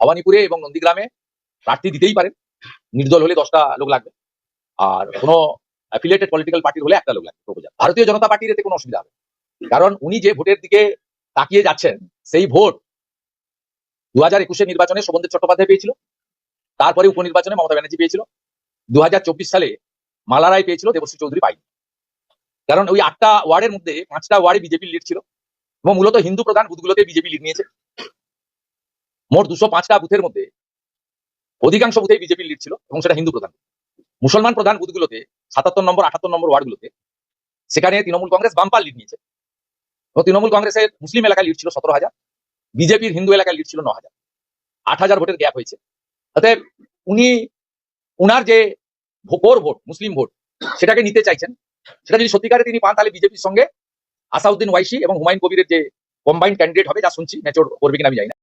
ভবানীপুরে এবং নন্দীগ্রামে প্রার্থী দিতেই পারেন। নির্দল হলে দশটা লোক লাগবে। আর কোনো অ্যাফিলিয়েটেড পলিটিক্যাল পার্টির হলে একটা লোক লাগবে প্রপোজাল ভারতীয় জনতা পার্টির এতে কোনো অসুবিধা হবে কারণ উনি যে ভোটের দিকে তাকিয়ে যাচ্ছেন, সেই ভোট দু হাজার একুশের নির্বাচনে শোভনদেব চট্টোপাধ্যায় পেয়েছিল। তারপরে উপনির্বাচনে মমতা ব্যানার্জি পেয়েছিল। দু হাজার চব্বিশ সালে মালা রায় পেয়েছিল, দেবশ্রী চৌধুরী পাইনি কারণ ওই আটটা ওয়ার্ডের মধ্যে পাঁচটা ওয়ার্ডে বিজেপির লিড ছিল। এবং মূলত হিন্দু প্রধান বুথগুলোতে বিজেপি লিড নিয়েছে। মোট দুশো পাঁচটা বুথের মধ্যে অধিকাংশ বুথেই বিজেপির লিড ছিল এবং সেটা হিন্দু প্রধান। মুসলমান প্রধান বুথগুলোতে সাতাত্তর নম্বর, আটাত্তর নম্বর ওয়ার্ডগুলোতে সেখানে তৃণমূল কংগ্রেস বাম্পার লিড নিয়েছে। এবং তৃণমূল কংগ্রেসের মুসলিম এলাকায় লিড ছিল সতেরো হাজার, বিজেপির হিন্দু এলাকায় লিড ছিল ন হাজার। আট হাজার ভোটের গ্যাপ হয়েছে। অতএব উনি, উনার যে ভোকর ভোট, মুসলিম ভোট, সেটাকে নিতে চাইছেন। সেটা যদি সত্যিকারে তিনি পান, তাহলে বিজেপির সঙ্গে আসাউদ্দিন ওয়াইসি এবং হুমায়ুন কবিরের যে কম্বাইন্ড ক্যান্ডিডেট হবে, যা শুনছি ম্যাচোর করবে কিনা আমি জানি না।